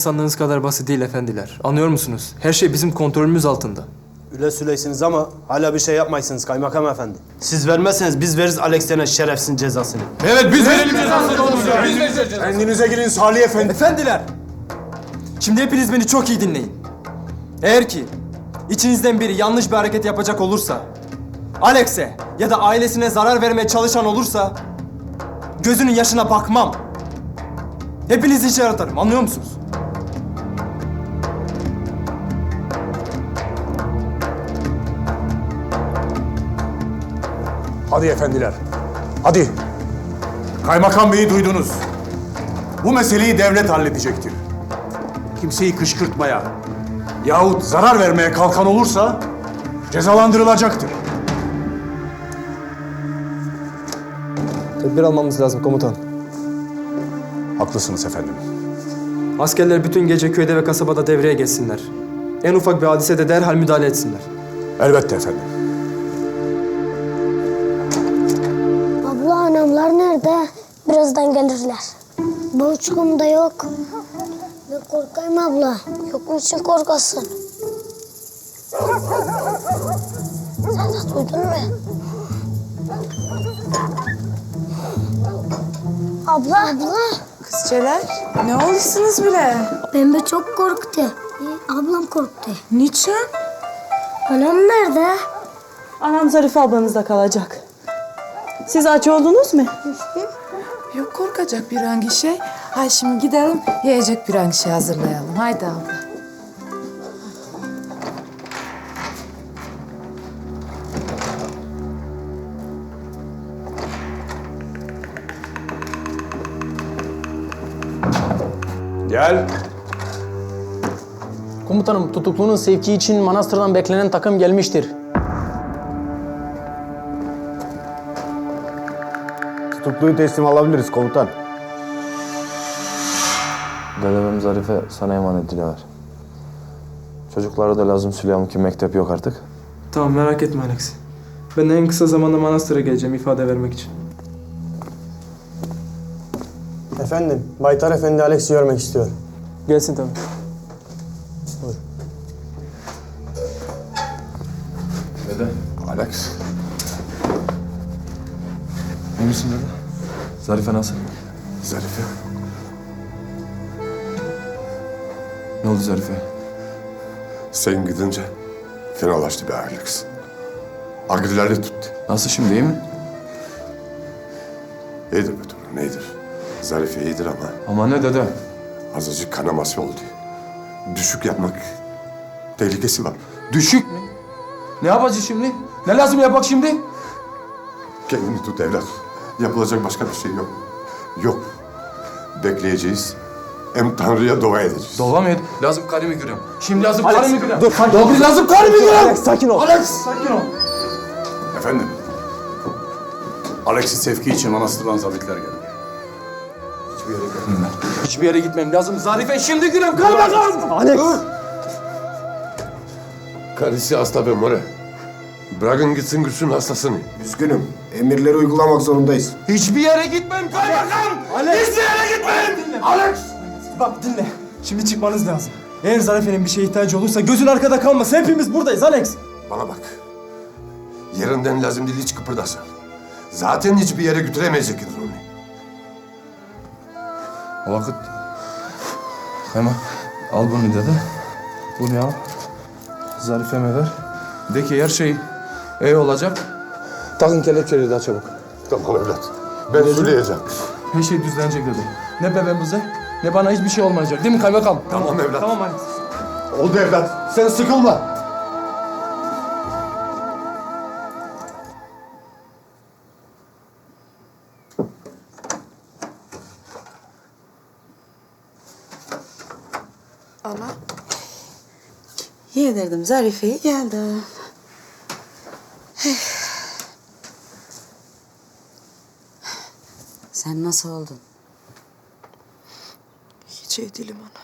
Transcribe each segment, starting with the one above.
Sandığınız kadar basit değil efendiler. Anlıyor musunuz? Her şey bizim kontrolümüz altında. Üle süleysiniz ama hala bir şey yapmaysınız kaymakam efendi. Siz vermezseniz biz veririz Alex denen şerefsizin cezasını. Evet biz verelim cezasını oğlum ya. Biz vereceğiz. Kendinize gelin Salih Efendi. Efendiler! Şimdi hepiniz beni çok iyi dinleyin. Eğer ki içinizden biri yanlış bir hareket yapacak olursa, Alex'e ya da ailesine zarar vermeye çalışan olursa, gözünün yaşına bakmam. Hepinizi içeri atarım, anlıyor musunuz? Hadi efendiler. Hadi. Kaymakam Bey'i duydunuz. Bu meseleyi devlet halledecektir. Kimseyi kışkırtmaya yahut zarar vermeye kalkan olursa cezalandırılacaktır. Tedbir almamız lazım komutan. Haklısınız efendim. Askerler bütün gece köyde ve kasabada devreye geçsinler. En ufak bir hadisede derhal müdahale etsinler. Elbette efendim. Anamlar nerede? Birazdan gelirler. Boğuşkum da yok. Ben korkayım abla. Yok için korkasın? Sen de duydun mu? Abla. Abla. Kızçeler, ne olursunuz bile? Pembe çok korktu. Ablam korktu. Niçin? Anam nerede? Anam Zarife ablanızda kalacak. Siz aç oldunuz mu? Yok korkacak bir hangi şey. Hay şimdi gidelim yiyecek bir hangi şey hazırlayalım. Haydi abla. Gel. Komutanım tutuklunun sevki için manastırdan beklenen takım gelmiştir. Tutukluyu teslim alabiliriz komutan. Dedemim Zarife sana emanet ediyorlar. Çocuklara da lazım Süleyman ki mektep yok artık. Tamam merak etme Alex. Ben en kısa zamanda manastıra geleceğim ifade vermek için. Efendim, Baytar Efendi Alex'i görmek istiyor. Gelsin tabii. Dede. Alex. İyi misin dede? Zarife nasıl? Zarife. Ne oldu Zarife? Sen gidince fenalaştı be Alex. Agrileri tuttu. Nasıl şimdi iyi mi? İyidir be torun, iyidir. Zarife iyidir ama Ama ne dede? azıcık kanaması oldu. Düşük yapmak tehlikesi var. Düşük mü? Ne yapacağız şimdi? Ne lazım yapak şimdi? Kendini tut evlat. Yapılacak başka bir şey yok. Yok. Bekleyeceğiz. Hem Tanrı'ya dua edeceğiz. Dova mı yedi? Lazım karımı görüyorum. Şimdi lazım karımı görüyorum. Dur, sakin ol. Lazım karımı görüyorum. Alex, sakin ol. Alex! Sakin ol. Efendim. Alex'i sevki için manastırdan zabitler geldi. Hiçbir yere gitmem lazım. Zarife şimdi görüyorum. Kaymakam! Alex! Karısı hasta be more. Bırakın gitsin güçsün hastasını. Üzgünüm. Emirleri uygulamak zorundayız. Hiçbir yere gitmem kaymakam! Hiçbir yere gitmem! Alex! Bak dinle. Şimdi çıkmanız lazım. Eğer Zarife'nin bir şeye ihtiyacı olursa gözün arkada kalmasın. Hepimiz buradayız Alex. Bana bak. Yerinden lazım değil hiç kıpırdasın. Zaten hiçbir yere götüremeyecektir onu. O vakit... Kaymak, al bunu dede. Bunu al. Zarife'me ver. De ki her şey iyi olacak. Takın kelepçeleri daha çabuk. Tamam evlat. Ben söyleyeceğim. Her şey düzlenecek dedi. Ne bebeğimize ne bana hiçbir şey olmayacak değil mi kaymakam? Tamam evlat. Tamam Alex. Oldu evlat. Sen sıkılma. Ana. Yedirdim Zarife'yi geldim. Sen nasıl oldun? Hiç iyi değilim ana.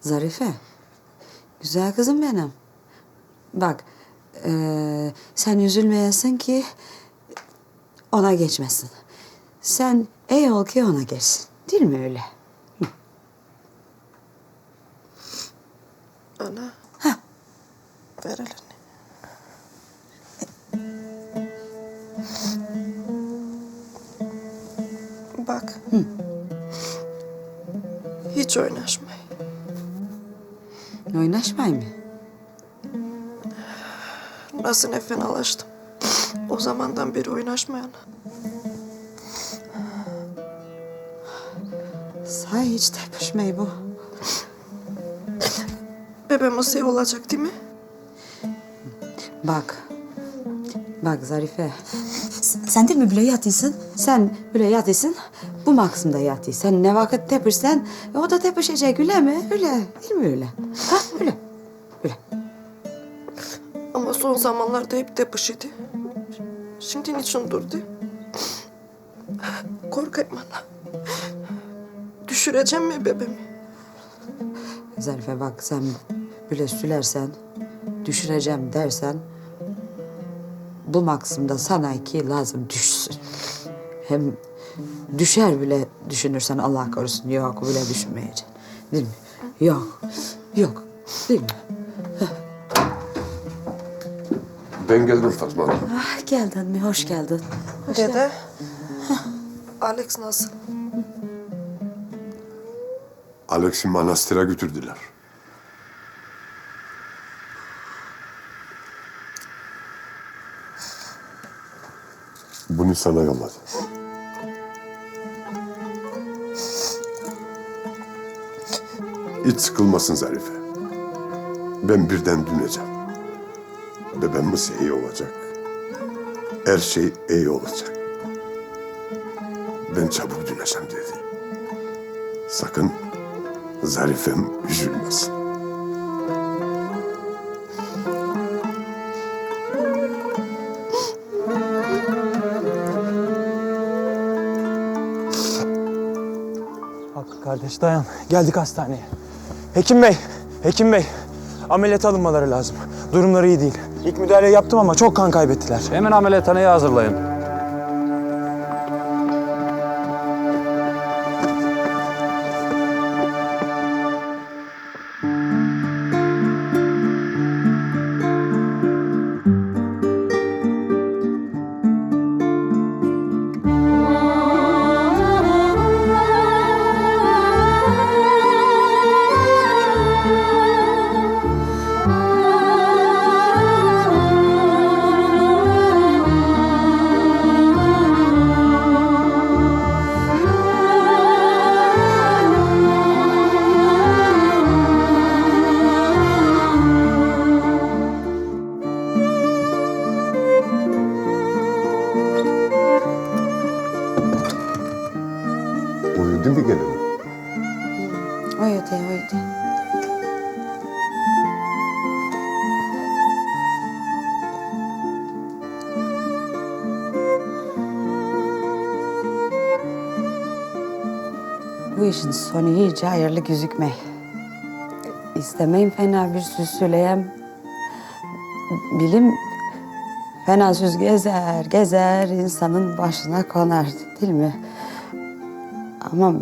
Zarife. Güzel kızım benim. Bak, eee, sen üzülmeyesin ki ona geçmesin. Sen iyi ol ki ona geçsin. Değil mi öyle? Hiç oynaşmayın. Oynaşmayın mı? Nasıl ne fenalaştım. O zamandan beri oynaşmayan. Say hiç tepişmeyi bu. Bebeğimiz şey olacak değil mi? Bak. Bak Zarife. Sen değil mi böyle yatıyorsun? Sen böyle yatıyorsun. Bu maksimde yatıyor. Sen ne vakit tepirsen o da tepişecek öyle mi? Öyle değil mi öyle? Ha öyle. Öyle. Ama son zamanlarda hep tepişiydi. Şimdi niçin durdu? Korkayım ana. Düşüreceğim mi bebeğimi? Zarife bak sen böyle sülersen, düşüreceğim dersen bu maksimde sana iki lazım düşsün. Hem düşer bile düşünürsen Allah korusun yok bile düşünmeyeceksin. Değil mi? Yok. Yok. Değil mi? Ben geldim Fatma Hanım. Ah geldin mi? Hoş geldin. Dede. Alex nasıl? Alex'i manastıra götürdüler. Bunu sana yolladı. Hiç sıkılmasın Zarife. Ben birden döneceğim. Bebeğimiz iyi olacak. Her şey iyi olacak. Ben çabuk döneceğim dedi. Sakın Zarifem üzülmesin. Hakkı kardeş dayan. Geldik hastaneye. Hekim bey, hekim bey. Ameliyat alınmaları lazım. Durumları iyi değil. İlk müdahale yaptım ama çok kan kaybettiler. Hemen ameliyathaneye hazırlayın. Uyudu mu gene? Uyudu, uyudu. Bu işin sonu hiç hayırlı gözükmey. İstemeyin fena bir söz söyleyem. Bilim fena söz gezer, gezer, insanın başına konar değil mi? Ama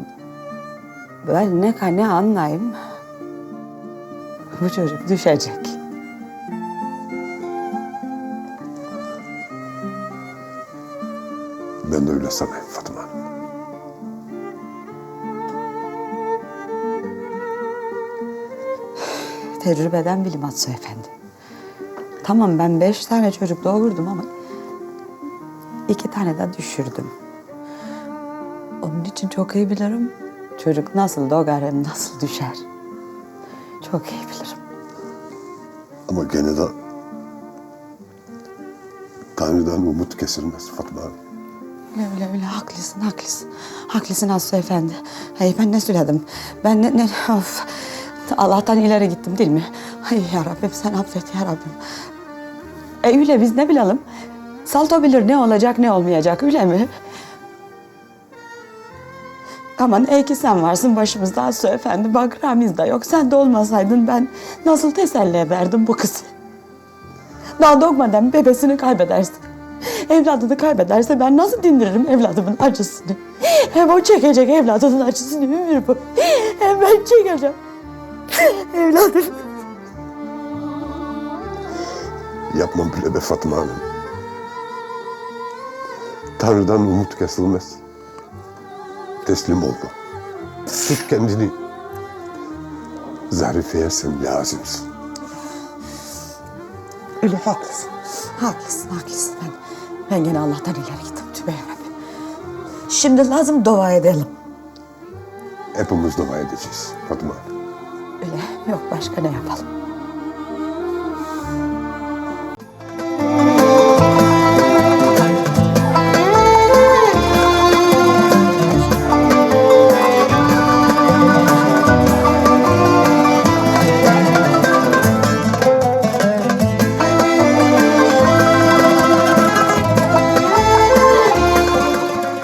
ben ne kadar ne anlayayım. Bu çocuk düşecek. Ben de öyle sanayım Fatma Hanım. Tecrübeden bilim Atsu Efendi. Tamam ben beş tane çocuk doğurdum ama iki tane de düşürdüm. Çok iyi bilirim. Çocuk nasıl doğar hem nasıl düşer. Çok iyi bilirim. Ama gene de Tanrı'dan umut kesilmez Fatma Hanım. Öyle öyle öyle haklısın haklısın. Haklısın Aslı Efendi. Hey ben ne söyledim? Ben ne, ne of. Allah'tan ileri gittim değil mi? Ay ya Rabbim sen affet ya Rabbim. E öyle biz ne bilelim? Salto bilir ne olacak ne olmayacak öyle mi? Aman iyi ki sen varsın başımızda Aslı Efendi. Bak Ramiz de yok. Sen de olmasaydın ben nasıl teselli ederdim bu kızı? Daha doğmadan bebesini kaybedersin. Evladını kaybederse ben nasıl dindiririm evladımın acısını? Hem o çekecek evladının acısını ömür bu. Hem ben çekeceğim. Evladım. Yapma böyle be Fatma Hanım. Tanrı'dan umut kesilmez. Teslim ol. Tut kendini. Zarife'ye sen lazımsın. Öyle haklısın. Haklısın, haklısın. Ben, ben gene Allah'tan ileri gittim. Tübe yarabbim. Şimdi lazım dua edelim. Hepimiz dua edeceğiz Fatma Hanım. Öyle yok başka ne yapalım?